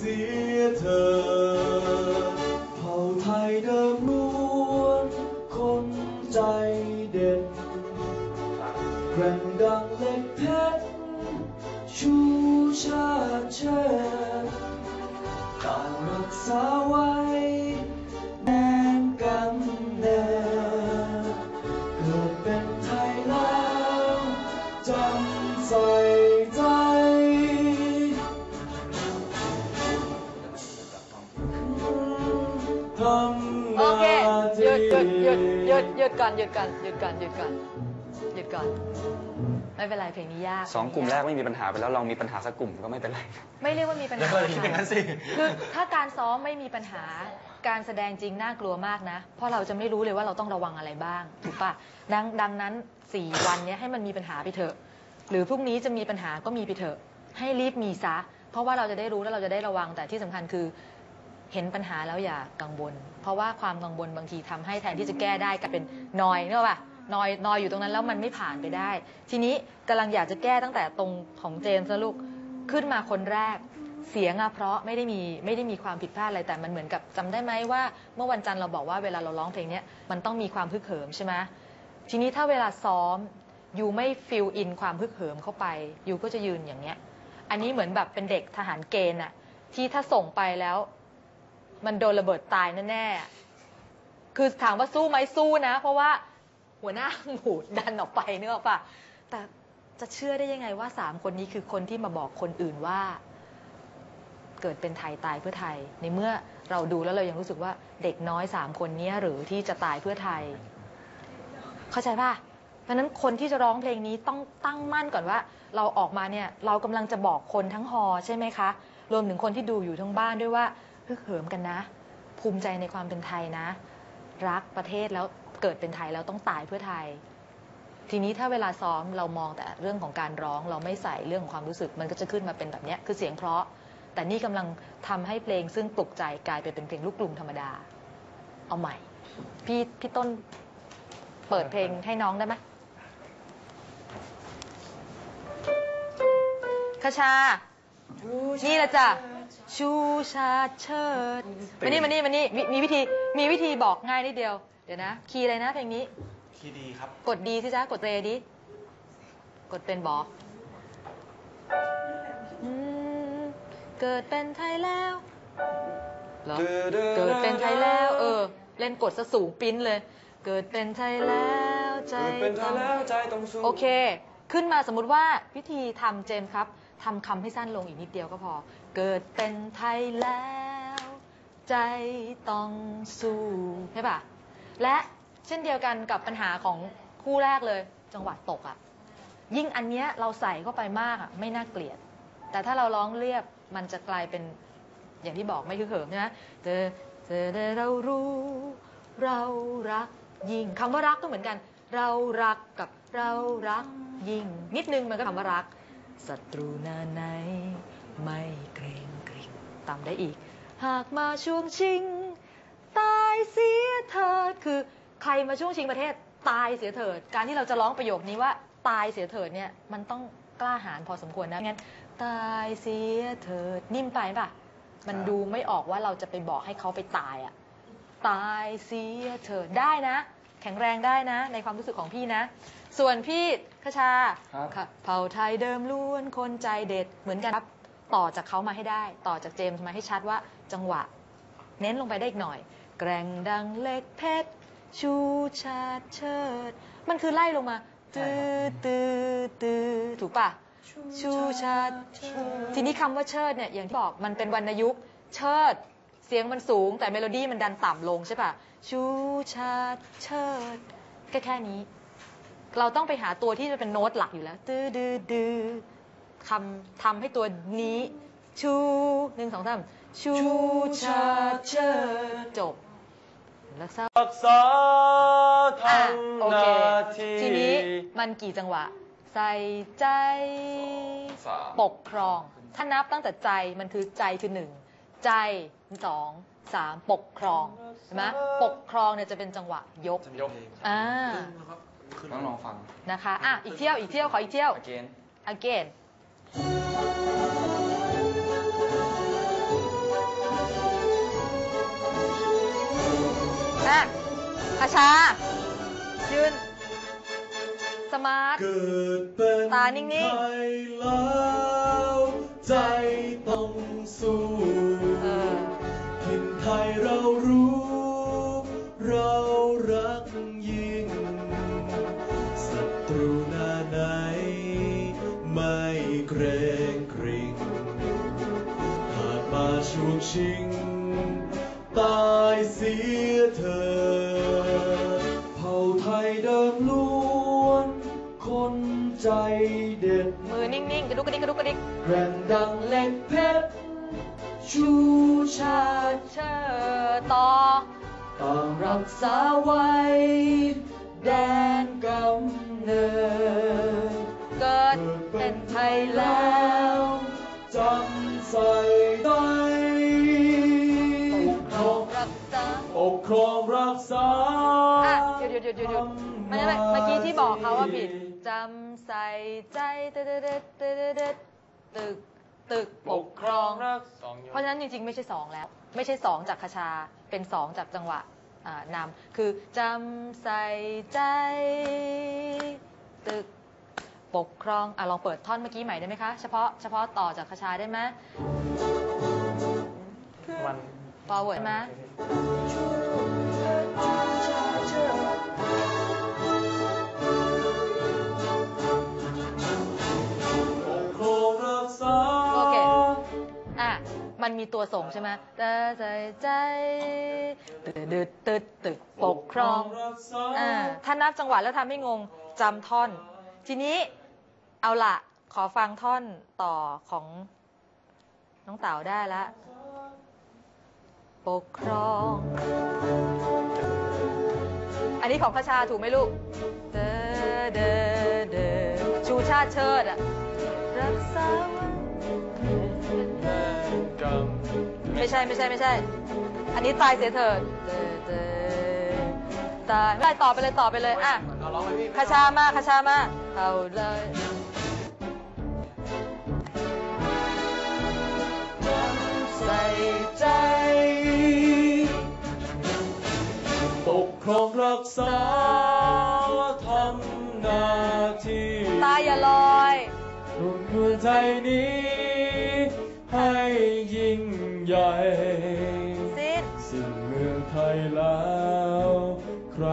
เสียเธอเผ่าไทยเดิมล้วนคนใจเด็ดแกร่งดังเหล็กเพชรชูชาติเชิดต่างรักษาไว้ ทำโอหเคน้าหยุที่ดหยุดหยุดหยุดหยุดก่อนหยุดก่อนหยุดก่อนหยุดก่อนหยุดก่อน ไม่เป็นไรเพลงนี้ยากสองกลุ่มแรกไม่มีปัญหาไปแล้วลองมีปัญหาสักกลุ่มก็ไม่เป็นไร ไม่เรียกว่ามีปัญเดี๋ยวหาก่อนคิดอย่างนั้นสิคือถ้าการซ้อมไม่มีปัญหาการแสดงจริงน่ากลัวมากนะ เพราะเราจะไม่รู้เลยว่าเราต้องระวังอะไรบ้างถูกปะดังดังนั้น4วันเนี้ยให้มันมีปัญหาไปเถอะ หรือพรุ่งนี้จะมีปัญหาก็มีไปเถอะ ให้รีบมีซะ เพราะว่าเราจะได้รู้แล้วเราจะได้ระวังแต่ที่สำคัญคือ เห็นปัญหาแล้วอย่ากังวล เพราะว่าความกังวลบางทีทำให้แทนที่จะแก้ได้กลายเป็นนอยเนอะปะนอยนอยอยู่ตรงนั้นแล้วมันไม่ผ่านไปได้ ทีนี้กำลังอยากจะแก้ตั้งแต่ตรงของเจมส์ลูกขึ้นมาคนแรก เสียงอะเพราะไม่ได้มีไม่ได้มีความผิดพลาดอะไรแต่มันเหมือนกับจำได้ไหมว่า เมื่อวันจันทร์เราบอกว่าเวลาเราร้องเพลงเนี้ยมันต้องมีความพึกเหิมใช่ไหมทีนี้ถ้าเวลาซ้อมยูไม่ฟิลอินความพึกเหิมเข้าไปยูก็จะยืนอย่างเงี้ย อันนี้เหมือนแบบเป็นเด็กทหารเกณฑ์อะที่ถ้าส่งไปแล้ว มันโดนระเบิดตายแน่ๆ คือถามว่าสู้ไหมสู้นะ เพราะว่าหัวหน้าหมูดันออกไปเนื้ออกปะแต่จะเชื่อได้ยังไงว่าสามคนนี้คือคนที่มาบอกคนอื่นว่า เกิดเป็นไทยตายเพื่อไทย ในเมื่อเราดูแล้วเรายังรู้สึกว่าเด็กน้อยสามคนนี้หรือที่จะตายเพื่อไทย เข้าใจป่ะเพราะฉะนั้นคนที่จะร้องเพลงนี้ต้องตั้งมั่นก่อนว่า เราออกมาเนี่ยเรากำลังจะบอกคนทั้งฮอใช่ไหมคะ รวมถึงคนที่ดูอยู่ทั้งบ้านด้วยว่า ฮึกเหิมกันนะ ภูมิใจในความเป็นไทยนะ รักประเทศแล้วเกิดเป็นไทยแล้วต้องตายเพื่อไทย ทีนี้ถ้าเวลาซ้อมเรามองแต่เรื่องของการร้องเราไม่ใส่เรื่องของความรู้สึกมันก็จะขึ้นมาเป็นแบบนี้คือเสียงเพราะ แต่นี่กำลังทำให้เพลงซึ่งปลุกใจกลายไปเป็นเพลงลูกกรุงธรรมดา เอาใหม่ พี่พี่ต้นเปิดเพลงให้น้องได้ไหมคชา นี่แหละจ้ะ ชูชาติเชิดมานี่มานี่มานี่มีมีวิธีมีวิธีบอกง่ายนิดเดียว เดี๋ยวนะ คีย์อะไรนะเพลงนี้ คีย์ดีครับ กดดีสิจ๊ะกดเรดิ กดเป็นบออืมเกิดเป็นไทยแล้วเหรอเกิดเป็นไทยแล้ว เออ เล่นกดซะสูงปิ้นเลย เกิดเป็นไทยแล้วใจเกิดเป็นไทยแล้วใจต้องสู้โอเค ขึ้นมาสมมุติว่าวิธีทำเจมส์ครับ ทำคำให้สั้นลงอีกนิดเดียวก็พอ เกิดเป็นไทยแล้ว ใจต้องสู้ใช่ปะและเช่นเดียวกันกับปัญหาของคู่แรกเลย จังหวะตกอะ่ะ ยิ่งอันเนี้ยเราใส่เข้าไปมากอะ่ะ ไม่น่าเกลียด แต่ถ้าเราร้องเรียบมันจะกลายเป็นอย่างที่บอกไม่คือเขิมใช่ไหมเธอเธอได้เรารู้ เรารักยิ่งคำว่ารักก็เหมือนกัน เรารักกับเรารักยิ่ง นิดนึงมันก็คำว่ารัก ศัตรูหนาไหน ไม่เกรงกริ่งตามได้อีก หากมาช่วงชิง ตายเสียเถิดคือใครมาช่วงชิงประเทศตายเสียเถิด การที่เราจะร้องประโยคนี้ว่าตายเสียเถิดเนี่ยมันต้องกล้าหาญพอสมควรนะงั้นตายเสียเถิดนิ่มไปป่ะ มันดูไม่ออกว่าเราจะไปบอกให้เขาไปตายอะตายเสียเถิดได้นะ แข็งแรงได้นะ ในความรู้สึกของพี่นะส่วนพี่คชาครับ ค่ะเผ่าไทยเดิมล้วนคนใจเด็ดเหมือนกันครับ ต่อจากเขามาให้ได้ ต่อจากเจมส์มาให้ชัดว่าจังหวะ เน้นลงไปได้อีกหน่อย แกร่งดังเล็กเพชรชูชาติเชิด มันคือไล่ลงมาตือตือตือถูกปะ ชูชาติเชิดทีนี้คำว่าเชิดเนี่ยอย่างที่บอกมันเป็นวรรณยุกต์เชิด เสียงมันสูงแต่เมโลดี้มันดันต่ำลงใช่ปะชูชาติเชิดแค่แค่นี้ เราต้องไปหาตัวที่จะเป็นโน้ตหลักอยู่แล้วตื้อดื้อดื้อทำทำให้ตัวนี้ ชูหนึ่งสองสามชูชาเชิดจบ แล้วเศร้ารักษาทอะโอำหเค น้าที่ทีนี้มันกี่จังหวะ ใส่ใจ สามปกครอง ถ้านับตั้งแต่ใจมันคือใจคือหนึ่ง ใจสองสามปกครอง เห็นไหมปกครองเนี่ยจะเป็นจังหวะยกยกอ่า ต้องลองฟังนะคะ อะ อีกเที่ยว อีกเที่ยว ขออีกเที่ยว again again อะอาชา ยืน สมาร์ท เกิดเป็นตานิ่งๆยแล้ว ใจต้องสู้ ง ตายเสียเธอ เผ่าไทยเดิมล้วน คนใจเด็ด มือนิ่งๆกระดุกกระดิกกระดุกกระดิกแกร่งดังเหล็กเพชร ชูชาติเชิดต่อต่างรักษาไว้ แดนกำเนิด เกิดเป็นไทยแล้ว ครองรักษาอะหยุดหยุดหยุดหยุดหยุดไม่ใช่เมื่อกี้ที่บอกเขาว่าผิดจำใส่ใจตึ๊ดตึ๊ดตึ๊ดตึ๊ดตึกตึกปกครองเพราะฉะนั้นจริงๆไม่ใช่สองแล้ว ไม่ใช่สองจากคชาเป็นสองจากจังหวะอ่านำคือจำใส่ใจ ตึกปกครองอะลองเปิดท่อนเมื่อกี้ใหม่ได้ไหมคะ เฉพาะเฉพาะต่อจากคชาได้ไหม มัน forward ไหมปกครองรักษาโอเค อะ มันมีตัวส่งใช่ไหมใจใจใจตึดตึดตึดตึกปกครองรักษาอ่า ถ้านับจังหวะแล้วทำให้งงจำท่อน ทีนี้เอาละขอฟังท่อนต่อของน้องเต๋าได้ละ ปกครอง อันนี้ของพระชาถูกไหมลูก เดอเดอเดอชูชาติเชิดอะรักษาไม่ใช่ไม่ใช่ไม่ใช่ อันนี้ตายเสียเถิดเดอเดอตายไม่ได้ต่อไปเลยต่อไปเลยอะคาชามาคาชามาเอาเลยใส่ใจ รองรักษาทำหน้าที่ตายอย่าลอยรุ่นเมืองไทยนี้ ให้ยิ่งใหญ่ซิดสิ้นเมืองไทยแล้ว ใคร